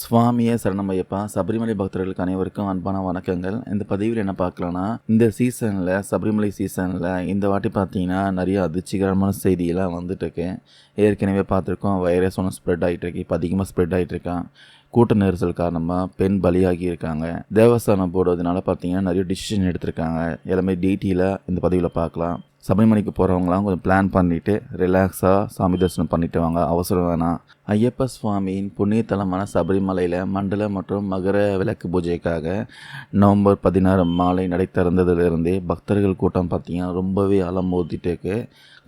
சுவாமிய சரணமையப்பா. சபரிமலை பக்தர்களுக்கு அனைவருக்கும் அன்பான வணக்கங்கள். இந்த பதிவில் என்ன பார்க்கலாம்னா இந்த சீசனில் சபரிமலை சீசனில் இந்த வாட்டி பார்த்தீங்கன்னா நிறைய அதிர்ச்சிகரமான செய்தியெல்லாம் வந்துட்டுருக்கு. ஏற்கனவே பார்த்துருக்கோம் வைரஸ் ஒன்று ஸ்ப்ரெட் ஆகிட்டு இருக்கு இப்போ அதிகமாக ஸ்ப்ரெட் ஆகிட்டு இருக்கான் கூட்ட நெரிசல் காரணமாக பெண் பலியாகி இருக்காங்க. தேவஸ்தானம் போடுறதுனால பார்த்தீங்கன்னா நிறைய டிசிஷன் எடுத்திருக்காங்க. எல்லாமே டீட்டெயிலாக இந்த பதிவில் பார்க்கலாம். சபரிமலைக்கு போகிறவங்களாம் கொஞ்சம் பிளான் பண்ணிவிட்டு ரிலாக்ஸாக சாமி தரிசனம் பண்ணிட்டு வாங்க. அவசரம் வேணாம். ஐயப்ப சுவாமியின் புண்ணிய தலமான சபரிமலையில் மண்டல மற்றும் மகர விளக்கு பூஜைக்காக நவம்பர் பதினாறு மாலை நடை திறந்ததிலிருந்தே பக்தர்கள் கூட்டம் பார்த்தீங்கன்னா ரொம்பவே அலமோதிட்டு இருக்கு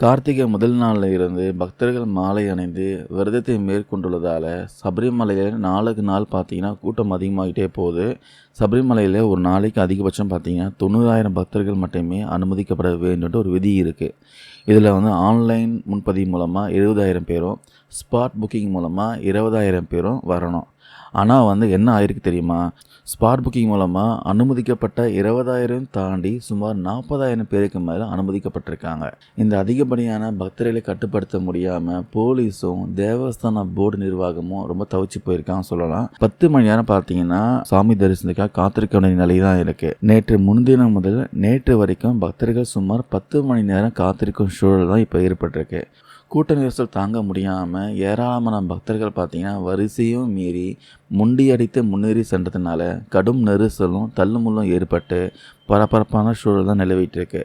கார்த்திகை முதல் நாளில் இருந்து பக்தர்கள் மாலை அணிந்து விரதத்தை மேற்கொண்டுள்ளதால் சபரிமலையில் நாளுக்கு நாள் பார்த்தீங்கன்னா கூட்டம் அதிகமாகிட்டே போகுது. சபரிமலையில் ஒரு நாளைக்கு அதிகபட்சம் பார்த்தீங்கன்னா தொண்ணூறாயிரம் பக்தர்கள் மட்டுமே அனுமதிக்கப்பட வேண்டும்ட்டு ஒரு விதி இருக்குது இதில் வந்து ஆன்லைன் முன்பதிவு மூலமாக எழுபதாயிரம் பேரும் ஸ்பாட் புக்கிங் மூலமாக இருபதாயிரம் பேரும் வரணும். ஆனால் வந்து என்ன ஆயிருக்கு தெரியுமா? ஸ்பாட் புக்கிங் மூலமாக அனுமதிக்கப்பட்ட இருபதாயிரம் தாண்டி சுமார் நாற்பதாயிரம் பேருக்கு மேலே அனுமதிக்கப்பட்டிருக்காங்க. இந்த அதிகப்படியான பக்தர்களை கட்டுப்படுத்த முடியாமல் போலீஸும் தேவஸ்தான போர்டு நிர்வாகமும் ரொம்ப தவிச்சு போயிருக்காங்க சொல்லலாம். பத்து மணி நேரம் பார்த்தீங்கன்னா சாமி தரிசனத்துக்காக காத்திருக்க வேண்டிய நிலை தான் இருக்கு. நேற்று முன்தினம் முதல் நேற்று வரைக்கும் பக்தர்கள் சுமார் பத்து மணி நேரம் காத்திருக்கும் சூழல் தான் இப்போ ஏற்பட்டிருக்கு. கூட்ட நெரிசல் தாங்க முடியாமல் ஏராளமான பக்தர்கள் பார்த்தீங்கன்னா வரிசையும் மீறி முண்டியடித்து முன்னேறி சென்றதுனால கடும் நெரிசலும் தள்ளுமுள்ளும் ஏற்பட்டு பரபரப்பான சூழல் தான் நிலவிட்டுருக்கு.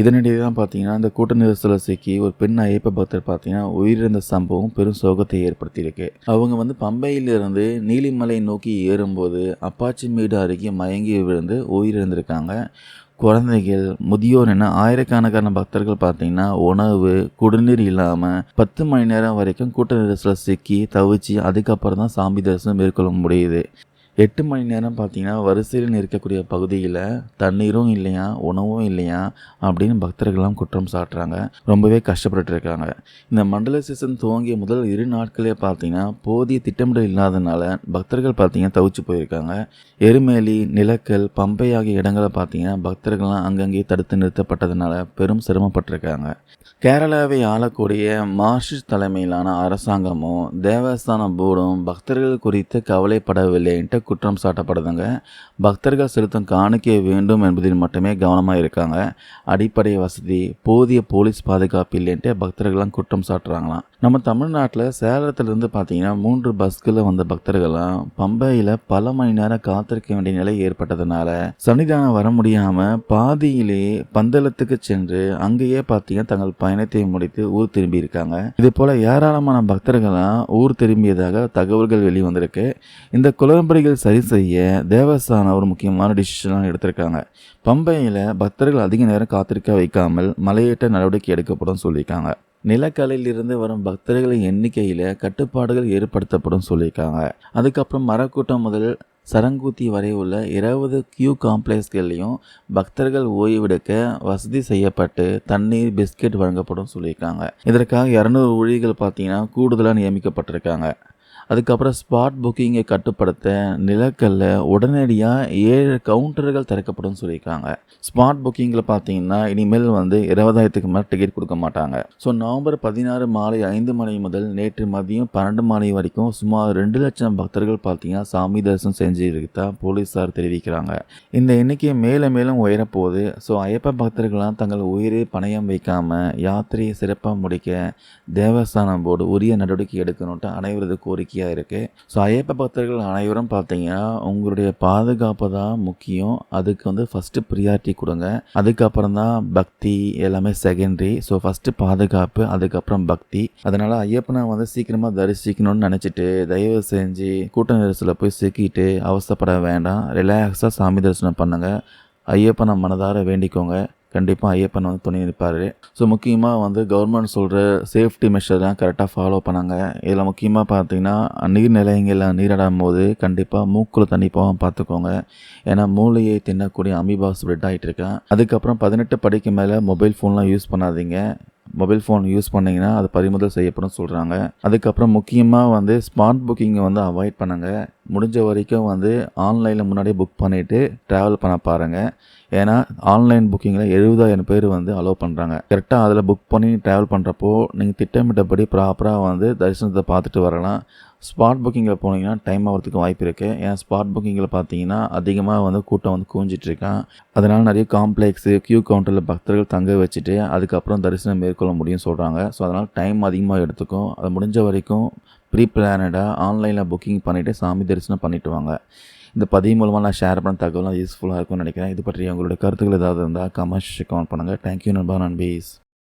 இதனிடையே தான் பார்த்தீங்கன்னா இந்த கூட்ட நெரிசலை சிக்கி ஒரு பெண் ஐயப்ப பக்தர் பார்த்தீங்கன்னா உயிரிழந்த சம்பவம் பெரும் சோகத்தை ஏற்படுத்தியிருக்கு. அவங்க வந்து பம்பையிலிருந்து நீலிமலை நோக்கி ஏறும்போது அப்பாச்சி மேடு அருகே மயங்கி விழுந்து உயிரிழந்திருக்காங்க. குழந்தைகள் முதியோர் என ஆயிரக்கணக்கான பக்தர்கள் பார்த்தீங்கன்னா உணவு குடிநீர் இல்லாமல் பத்து மணி நேரம் வரைக்கும் கூட்ட நெரிசலில் சிக்கி தவிச்சு அதுக்கப்புறம் தான் சாமி தரிசனம் மேற்கொள்ள முடியுது. எட்டு மணி நேரம் பார்த்தீங்கன்னா வரிசையில் நிற்கக்கூடிய பகுதியில் தண்ணீரும் இல்லையா உணவும் இல்லையா அப்படின்னு பக்தர்கள்லாம் குற்றம் சாட்டுறாங்க. ரொம்பவே கஷ்டப்பட்டு இருக்காங்க இந்த மண்டல சீசன் துவங்கிய முதல் இரு நாட்களே பார்த்தீங்கன்னா போதிய திட்டமிடல் இல்லாதனால பக்தர்கள் பார்த்தீங்கன்னா தவிச்சு போயிருக்காங்க. எருமேலி நிலக்கல் பம்பை ஆகிய இடங்களை பார்த்தீங்கன்னா பக்தர்கள்லாம் அங்கங்கே தடுத்து நிறுத்தப்பட்டதுனால பெரும் சிரமப்பட்டிருக்காங்க. கேரளாவை ஆளக்கூடிய மார்ஷிஸ் தலைமையிலான அரசாங்கமும் தேவஸ்தான போர்டும் பக்தர்கள் குறித்து கவலைப்படவில்லைன்ட்டு குற்றம் சாட்டப்படுதுங்க. பக்தர்கள் செலுத்தும் காணிக்கை வேண்டும் என்பதில் மட்டுமே கவனமாக இருக்காங்க. அடிப்படை வசதி போதிய போலீஸ் பாதுகாப்பு இல்லைன்ட்டு பக்தர்கள்லாம் குற்றம் சாட்டுறாங்களாம். நம்ம தமிழ்நாட்டில் சேலத்துலேருந்து பார்த்தீங்கன்னா மூன்று பஸ்களில் வந்த பக்தர்கள்லாம் பம்பையில் பல மணி நேரம் காத்திருக்க வேண்டிய நிலை ஏற்பட்டதுனால சன்னிதானம் வர முடியாமல் பாதியிலே பந்தளத்துக்கு சென்று அங்கேயே பார்த்தீங்கன்னா தங்கள் பயணத்தை முடித்து ஊர் திரும்பியிருக்காங்க இது போல் ஏராளமான பக்தர்கள்லாம் ஊர் திரும்பியதாக தகவல்கள் வெளிவந்திருக்கு. இந்த குளறுபடிகள் சரி செய்ய தேவஸ்தானம் ஒரு முக்கியமான டிசிஷன்லாம் எடுத்திருக்காங்க. பம்பையில் பக்தர்கள் அதிக நேரம் காத்திருக்க வைக்காமல் மலையேற்ற நடவடிக்கை எடுக்கப்படும் சொல்லியிருக்காங்க. நிலக்கலையிலிருந்து வரும் பக்தர்களின் எண்ணிக்கையில் கட்டுப்பாடுகள் ஏற்படுத்தப்படும் சொல்லியிருக்காங்க. அதுக்கப்புறம் மரக்கூட்டம் முதல் சரங்கூத்தி வரை உள்ள இருபது கியூ காம்ப்ளெக்ஸ்கள்லையும் பக்தர்கள் ஓய்வெடுக்க வசதி செய்யப்பட்டு தண்ணீர் பிஸ்கெட் வழங்கப்படும் சொல்லியிருக்காங்க. இதற்காக இரநூறு ஊழியர்கள் பார்த்தீங்கன்னா கூடுதலாக நியமிக்கப்பட்டிருக்காங்க. அதுக்கப்புறம் ஸ்பாட் புக்கிங்கை கட்டுப்படுத்த நிலக்கல்ல உடனடியாக ஏழு கவுண்டர்கள் திறக்கப்படும் சொல்லியிருக்காங்க. ஸ்பாட் புக்கிங்கில் பார்த்தீங்கன்னா இனிமேல் வந்து இருபதாயிரத்துக்கு மேலே டிக்கெட் கொடுக்க மாட்டாங்க. ஸோ நவம்பர் பதினாறு மாலை ஐந்து மணி முதல் நேற்று மதியம் பன்னெண்டு மணி வரைக்கும் சுமார் ரெண்டு லட்சம் பக்தர்கள் பார்த்தீங்கன்னா சாமி தரிசனம் செஞ்சுருக்கா போலீஸார் தெரிவிக்கிறாங்க. இந்த எண்ணிக்கை மேலும் மேலும் உயரப்போகுது. ஸோ ஐயப்ப பக்தர்கள்லாம் தங்கள் உயிரை பணயம் வைக்காமல் யாத்திரையை சிறப்பாக முடிக்க தேவஸ்தானம் போர்டு உரிய நடவடிக்கை எடுக்கணுன்ட்டு அனைவரது நம்பிக்கையாக இருக்குது ஸோ ஐயப்ப பக்தர்கள் அனைவரும் பார்த்தீங்கன்னா உங்களுடைய பாதுகாப்பு தான் முக்கியம். அதுக்கு வந்து ஃபஸ்ட்டு ப்ரியாரிட்டி கொடுங்க. அதுக்கப்புறம் தான் பக்தி எல்லாமே செகண்டரி ஸோ ஃபஸ்ட்டு பாதுகாப்பு அதுக்கப்புறம் பக்தி. அதனால் ஐயப்பனை வந்து சீக்கிரமாக தரிசிக்கணும்னு நினச்சிட்டு தயவு செஞ்சு கூட்ட நெரிசலில் போய் சிக்கிட்டு அவசப்பட வேண்டாம். ரிலாக்ஸாக சாமி தரிசனம் பண்ணுங்கள் ஐயப்பனை மனதார வேண்டிக்கோங்க. கண்டிப்பாக ஐயப்பன் வந்து துணி நிற்பார். ஸோ முக்கியமாக வந்து கவர்மெண்ட் சொல்கிற சேஃப்டி மெஷர்லாம் கரெக்டாக ஃபாலோ பண்ணாங்க. இதில் முக்கியமாக பார்த்தீங்கன்னா நீர்நிலைங்களில் நீராடும் போது கண்டிப்பாக மூக்கில் தண்ணி போகாமல் பார்த்துக்கோங்க. ஏன்னா மூளையை தின்னக்கூடிய அமீபா ஸ்ப்ரெட் ஆகிட்டு இருக்கேன் அதுக்கப்புறம் பதினெட்டு படிக்கு மேலே மொபைல் ஃபோன்லாம் யூஸ் பண்ணாதீங்க. மொபைல் ஃபோன் யூஸ் பண்ணிங்கன்னா அது பறிமுதல் செய்யப்படும் சொல்கிறாங்க அதுக்கப்புறம் முக்கியமாக வந்து ஸ்மார்ட் புக்கிங்கை வந்து அவாய்ட் பண்ணுங்கள் முடிஞ்ச வரைக்கும் வந்து ஆன்லைனில் முன்னாடியே புக் பண்ணிவிட்டு ட்ராவல் பண்ண பாருங்கள் ஏன்னா ஆன்லைன் புக்கிங்கில் எழுபதாயிரம் பேர் வந்து அலோவ் பண்ணுறாங்க கரெக்டாக அதில் புக் பண்ணி ட்ராவல் பண்ணுறப்போ நீங்கள் திட்டமிட்டபடி ப்ராப்பராக வந்து தரிசனத்தை பார்த்துட்டு வரலாம். ஸ்பாட் புக்கிங்கில் போனீங்கன்னா டைம் ஆகிறதுக்கு வாய்ப்பு இருக்குது ஏன் ஸ்பாட் புக்கிங்கில் பார்த்தீங்கன்னா அதிகமாக வந்து கூட்டம் வந்து கூஞ்சிட்ருக்கான் அதனால் நிறைய காம்ப்ளெக்ஸு க்யூ கவுண்டரில் பக்தர்கள் தங்க வச்சுட்டு அதுக்கப்புறம் தரிசனம் மேற்கொள்ள முடியும்னு சொல்கிறாங்க ஸோ அதனால் டைம் அதிகமாக எடுத்துக்கும். அது முடிஞ்ச வரைக்கும் ப்ரீ பிளானடாக ஆன்லைனில் புக்கிங் பண்ணிவிட்டு சாமி தரிசனம் பண்ணிட்டு வாங்க. இந்த பதிவு மூலமாக நான் ஷேர் பண்ண தகவலாம் யூஸ்ஃபுல்லாக இருக்கும்னு நினைக்கிறேன். இது பற்றி உங்களோட கருத்துக்கள் ஏதாவது இருந்தால் கமெண்ட்ஸ் கமெண்ட் பண்ணுங்கள் தேங்க்யூ நண்பா நண்பீஸ்.